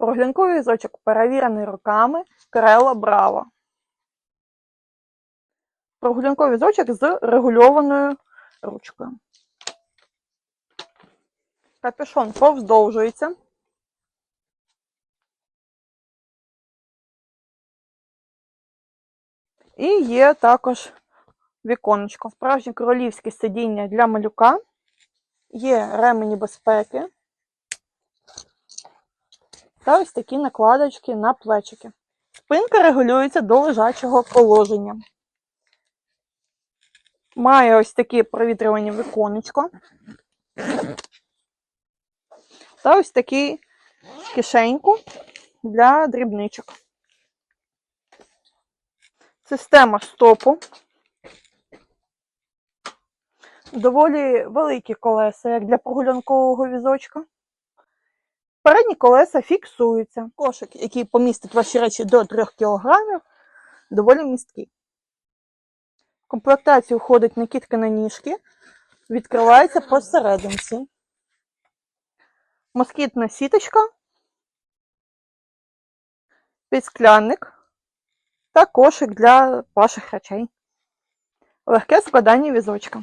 Прогулянковий візочок перевірений роками Крела Браво. Прогулянковий візочок з регульованою ручкою. Капюшон повздовжується. І є також віконечко. Справжнє королівське сидіння для малюка. Є ремені безпеки. Та ось такі накладочки на плечики. Спинка регулюється до лежачого положення. Має ось такі провітрювані віконечко. Та ось таку кишеньку для дрібничок. Система стопу. Доволі великі колеса, як для прогулянкового візочка. Передні колеса фіксуються. Кошик, який помістить ваші речі до 3 кг, доволі місткий. В комплектацію входить накидка на ніжки, відкривається посерединці. Москітна сіточка, підсклянник та кошик для ваших речей. Легке складання візочка.